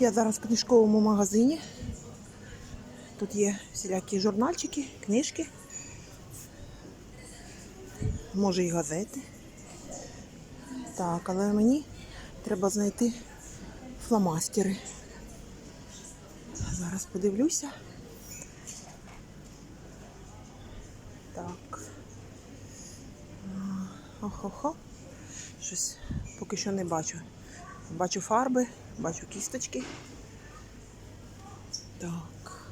Я зараз в книжковому магазині. Тут є всілякі журнальчики, книжки, може і газети. Так, але мені треба знайти фломастери. Зараз подивлюся. Так. Охо-хо. Щось поки що не бачу. Бачу фарби, бачу кісточки. Так.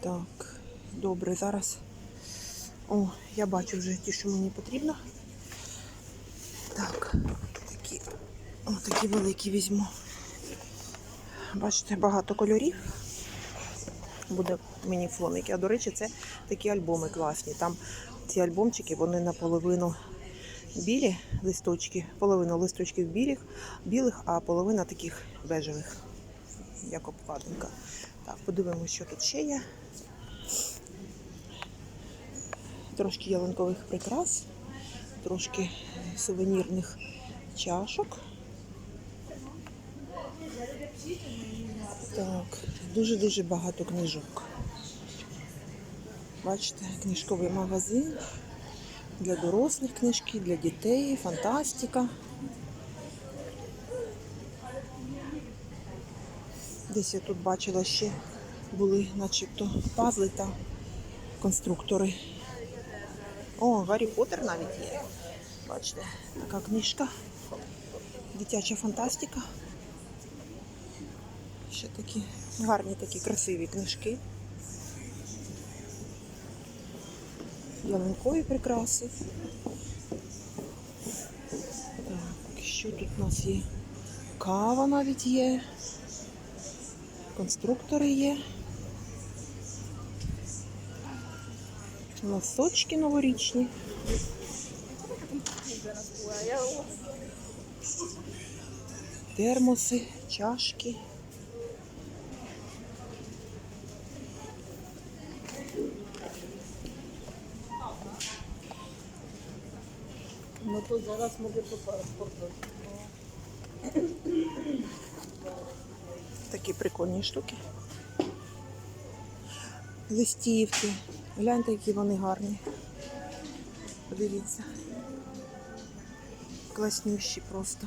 Так. Добре, зараз. О, я бачу вже ті, що мені потрібно. Так, такі, о, такі великі візьму. Бачите, багато кольорів. Буде мені фломики. А до речі, це такі альбоми класні. Там ці альбомчики, вони наполовину білі листочки, половина листочків білих, білих, а половина таких бежевих, як обкладинка. Так, подивимося, що тут ще є. Трошки ялинкових прикрас, трошки сувенірних чашок. Так, дуже-дуже багато книжок. Бачите, книжковий магазин для дорослих книжки, для дітей, фантастика. Десь я тут бачила ще були начебто пазли та конструктори. О, Гаррі Поттер навіть є. Бачите, така книжка. Дитяча фантастика. Ще такі гарні такі красиві книжки. Ялинкові прикраси. Так, що тут у нас є? Кава навіть є. Конструктори є. Носочки новорічні. Термоси, чашки. No to zaraz mogę po paszportu. Такі прикольні штуки. Листівки. Гляньте, які вони гарні. Подивіться. Класнющі просто.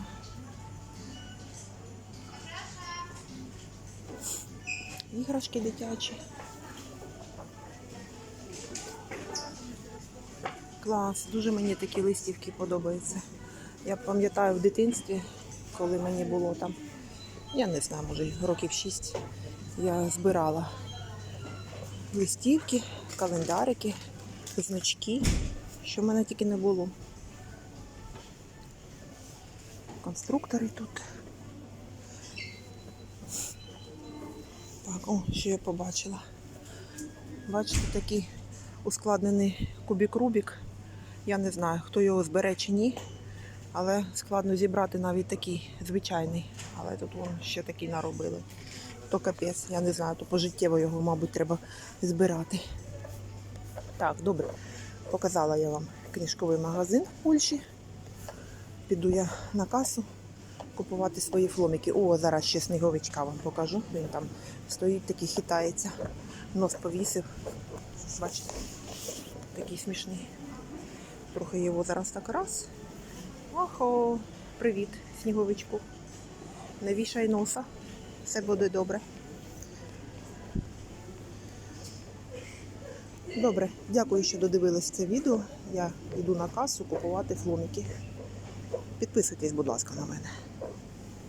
Іграшки дитячі. Клас, дуже мені такі листівки подобаються. Я пам'ятаю в дитинстві, коли мені було там, я не знаю, може років 6, я збирала листівки, календарики, значки, що в мене тільки не було. Конструктори тут. Так, о, що я побачила. Бачите, такий ускладнений кубік Рубік. Я не знаю, хто його збере чи ні, але складно зібрати навіть такий звичайний. Але тут вон ще такий наробили. То капець, я не знаю, то пожиттєво його, мабуть, треба збирати. Так, добре. Показала я вам книжковий магазин в Польщі. Піду я на касу купувати свої фломики. О, зараз ще сніговичка вам покажу. Він там стоїть, такий хитається. Нос повісив. Бачите, такий смішний. Трохи його зараз так раз. Охо, привіт, сніговичку. Не вішай носа. Все буде добре. Добре, дякую, що додивились це відео. Я йду на касу купувати фломики. Підписуйтесь, будь ласка, на мене.